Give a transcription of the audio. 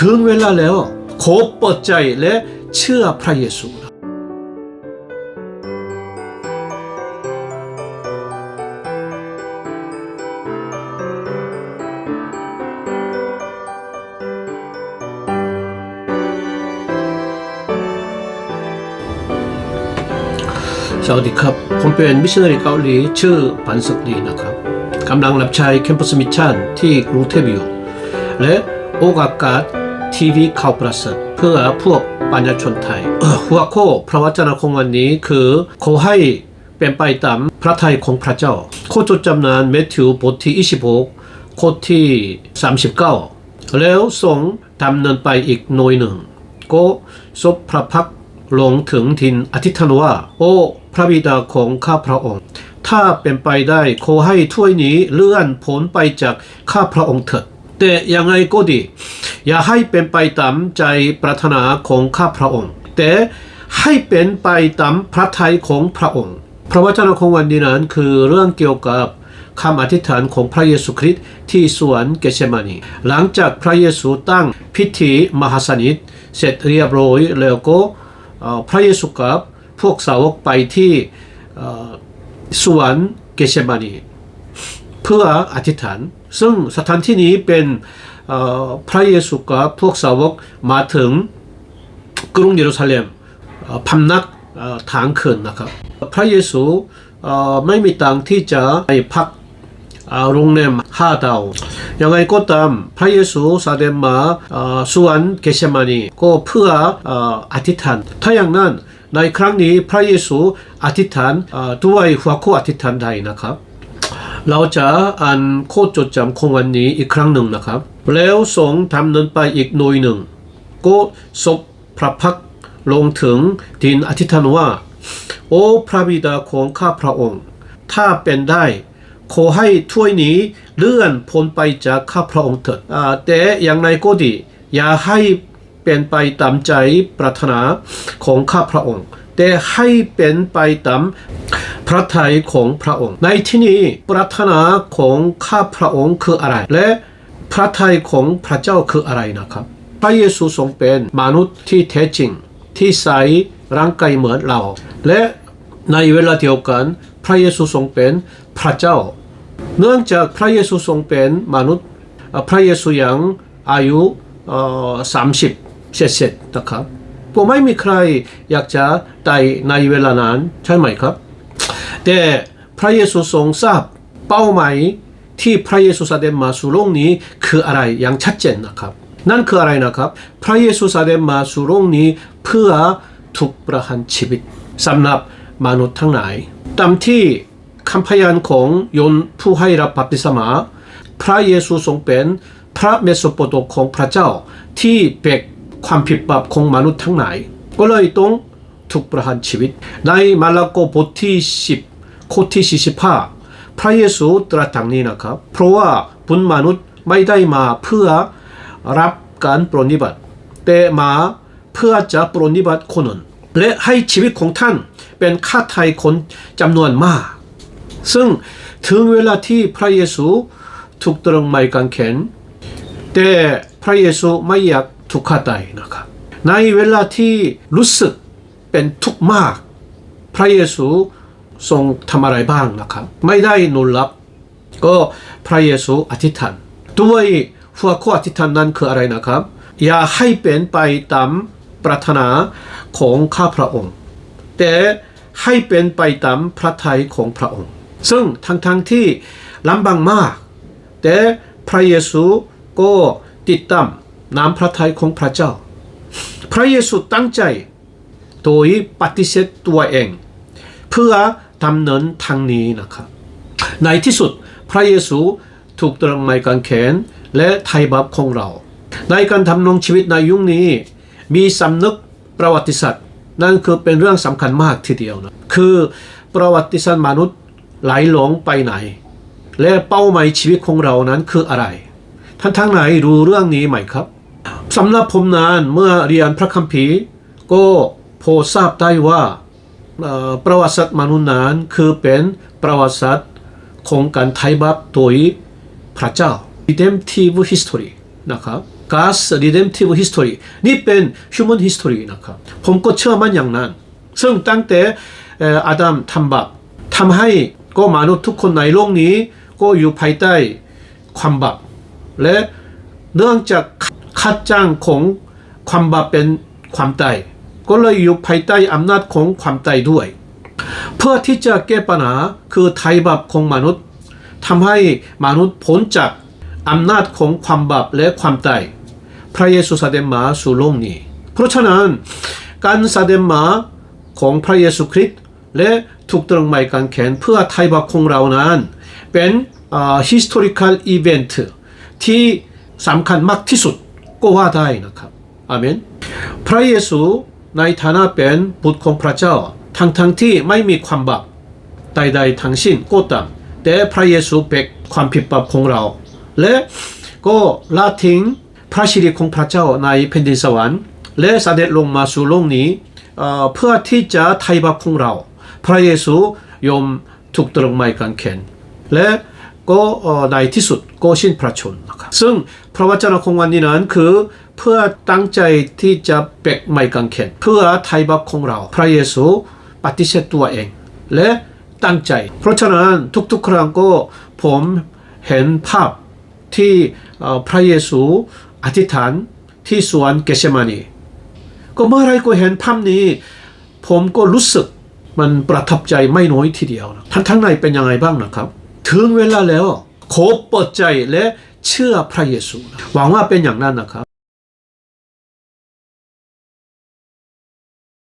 ถึงเวลาแล้วขอเปิดใจและเชื่อพระเยซูสวัสดีครับผมเป็นมิชชันนารีเกาหลีชื่อปันสึ ทีวีข่าวประเสริฐเพื่อพวกปัญญาชนไทยหัวข้อพระวจนะของวันนี้คือขอให้เป็นไปตามพระทัยของพระเจ้าข้อจดจำนานเมธิวบทที่ 26ข้อที่ 39 แล้วทรงดำเนินไปอีกหน่อยหนึ่ง ก็ซบพระพักลงถึงทินอธิษฐานว่า โอ้พระบิดาของข้าพระองค์ ถ้าเป็นไปได้ขอให้ถ้วยนี้เลื่อนพ้นไปจากข้าพระองค์เถิด แต่ยังไงก็ดี อย่าให้เป็นไปตามใจปรารถนาของข้าพระองค์ แต่ให้เป็นไปตามพระทัยของพระองค์ พระวจนะของวันนี้นั้นคือเรื่องเกี่ยวกับคำอธิษฐานของพระเยซูคริสต์ที่สวนเกเชมานีหลังจากพระเยซูตั้งพิธีมหาสนิทเสร็จเรียบร้อยแล้วก็พระเยซูกับพวกสาวกไปที่สวนเกเชมานี เพื่ออธิษฐาน ซึ่งสถานที่นี้เป็นพระเยซูกับพวกสาวกมาถึงกรุงเยรูซาเล็มพำนักทางคืนนะครับ พระเยซูไม่มีตังที่จะไปพักเอ่อโรงแรมห้าดาวยังไงก็ตามพระเยซูแสดงมาเอ่อสวนเกชมานีก็เพื่อออธิษฐานถ้าอย่างนั้นในครั้งนี้พระเยซูอธิษฐานด้วยหัวข้ออธิษฐานใดนะครับ เราจะอ่านโคดจดจำของวันนี้อีกครั้งหนึ่งนะครับ แล้วสงทำนินไปอีกหน่วยหนึ่ง ก็ศพพระพักลงถึงดินอธิษฐานว่า โอ้พระบิดาของข้าพระองค์ ถ้าเป็นได้ขอให้ถ้วยนี้เลื่อนพ้นไปจากข้าพระองค์เถิดแต่อย่างไรก็ดี อย่าให้เป็นไปตามใจปรารถนาของข้าพระองค์ แต่ให้เป็นไปตามพระทัยของพระองค์ ในที่นี้ปรารถนาของข้าพระองค์คืออะไร และพระทัยของพระเจ้าคืออะไรนะครับ พระเยซูทรงเป็นมนุษย์ที่แท้จริง ที่ใส่ร่างกายเหมือนเรา และในเวลาเดียวกันพระเยซูทรงเป็นพระเจ้า เนื่องจากพระเยซูทรงเป็นมนุษย์พระเยซูยังอายุสามสิบเศษๆนะครับ ผมไม่มีใครอยากจะตายในเวลานั้นใช่ไหมครับ แต่พระเยซูทรงทราบเป้าหมายที่พระเยซูแสดงมาสู่โลกนี้คืออะไรอย่างชัดเจนนะครับ นั่นคืออะไรนะครับ พระเยซูแสดงมาสู่โลกนี้เพื่อถูกประหารชีวิตสำหรับมนุษย์ทั้งหลายตามที่คำพยานของยนผู้ให้รับบัพติศมา พระเยซูทรงเป็นพระเมสสโปโตของพระเจ้าที่เปก ความผิดบาปของมนุษย์ทั้งหลาย ก็เลยต้องถูกประหารชีวิต ในมาระโกบทที่ 10ข้อที่ 45 พระเยซูตรัสดังนี้นะครับ เพราะว่าบุญมนุษย์ไม่ได้มาเพื่อรับการปรนิบัติ แต่มาเพื่อจะปรนนิบัติคนอื่นและให้ชีวิตของท่านเป็นค่าไทยคนจำนวนมาก ซึ่งถึงเวลาที่พระเยซูถูกตรึงไม้กางเขนแต่พระเยซูไม่อยาก ถูกฆ่าตายนะครับ ในเวลาที่รู้สึกเป็นทุกข์มาก พระเยซูทรงทำอะไรบ้างนะครับ ไม่ได้นอนหลับ ก็พระเยซูอธิษฐานด้วยหัวข้ออธิษฐานนั้นคืออะไรนะครับ อย่าให้เป็นไปตามปรารถนาของข้าพระองค์ แต่ให้เป็นไปตามพระทัยของพระองค์ ซึ่งทั้งๆทที่ลำบากมาก แต่พระเยซูก็ติดตาม น้ำพระทัยของพระเจ้า พระเยซูตั้งใจ โดยปฏิเสธตัวเอง เพื่อดำเนินทางนี้นะครับ ในที่สุดพระเยซูถูกตรึงไม้กางเขนและไถ่บาปของเรา ในการทำนองชีวิตในยุคนี้ มีสำนึกประวัติศาสตร์ นั่นคือเป็นเรื่องสำคัญมากทีเดียวนะคือประวัติศาสตร์มนุษย์ไหลหลงไปไหน และเป้าหมายชีวิตของเรานั้นคืออะไร ท่านทั้งไหนรู้เรื่องนี้ไหมครับ สำหรับผมนั้นเมื่อเรียนพระคัมภีร์ก็พอทราบได้ว่าประวัติศาสตร์มนุษย์นั้นคือเป็นประวัติศาสตร์ของการไถ่บาปโดยพระเจ้า redemptive history นะครับ God's redemptive history นี่เป็น human history นะครับผมก็เชื่อมั่นอย่างนั้น ซึ่งตั้งแต่เอ่ออาดัมทำบาปทำให้ก็มนุษย์ทุกคนในโลกนี้ ก็อยู่ภายใต้ความบาปและเนื่องจาก ค่าจ้างของความบาปเป็นความตายก็เลยอยู่ภายใต้อำนาจของความตายด้วย เพื่อที่จะแก้ปัญหาคือไถ่บาปของมนุษย์ทำให้มนุษย์พ้นจากอำนาจของความบาปและความตายพระเยซูเสด็จมาสู่โลกนี้ เพราะฉะนั้นการเสด็จมาของพระเยซูคริสต์และถูกตรึงไม้กางเขนเพื่อไถ่บาปของเรานั้น เป็น historical event ที่สำคัญมากที่สุด ว่าได้นะครับอาเมนพระเยซูในฐานะเป็นบุตรของพระเจ้า ทั้งทั้งที่ไม่มีความบาปใดๆทั้งสิ้นก็ตามแต่พระเยซูเปกความผิดบาปของเรา และก็ละทิ้งพระชิริของพระเจ้าในแผ่นดินสวรรค์ และเสด็จลงมาสู่โลกนี้เเพื่อที่จะไถ่บาปของเรา พระเยซูยอมถูกตรึงไม้กางเขนและ ก็ในที่สุดก็สิ้นพระชนนะครับซึ่งพระวจนะของวันนี้นั้นคือเพื่อตั้งใจที่จะเปกไม้กางเขนเพื่อไถ่บาปของเรา พระเยซูปฏิเสธตัวเอง และตั้งใจ เพราะฉะนั้นทุกๆ ครั้งก็ผมเห็นภาพที่พระเยซูอธิษฐานที่สวนเกเซมานีก็เมื่อไรก็เห็นภาพนี้ ผมก็รู้สึกมันประทับใจไม่น้อยทีเดียวนะท่านทั้งในเป็นยังไงบ้างนะครับ ถึงเวลาแล้วขอเปิดใจและเชื่อพ